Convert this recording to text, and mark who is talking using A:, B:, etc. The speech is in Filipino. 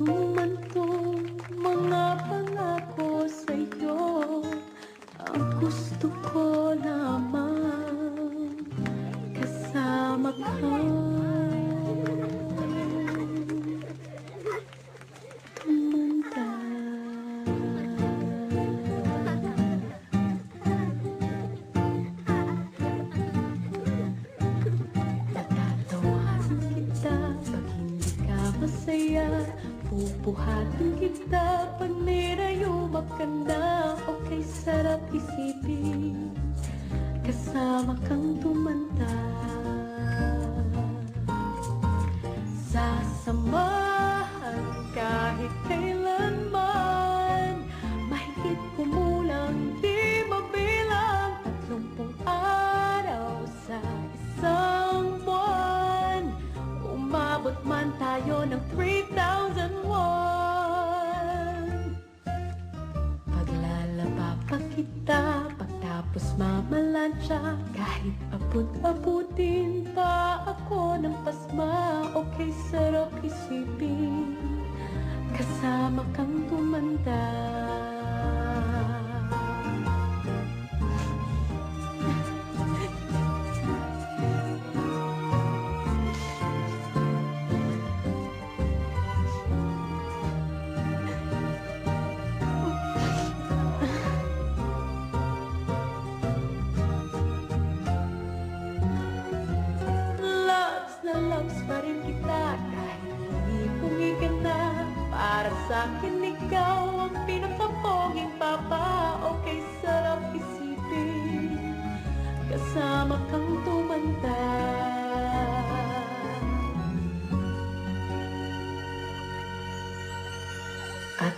A: Sintonadong man tong mga pangako sa'yo Ang gusto ko lamang kasama ka. Tumanda. Natatawasan kita pag hindi ka masaya Pupuhatin kita pag nirayumak ka na Okay, sarap isipin. Kasama kang tumanda Umabot man tayo ng 3,001 Paglalaba pa kita Pagtapos mamalansya Kahit abot-abutin pa ako ng pasma. Okay, sarap isipin Kasama kang tumanda akin ikaw ang pinakapoging papa. O kay sarap isipin. Kasama kang tumanda. At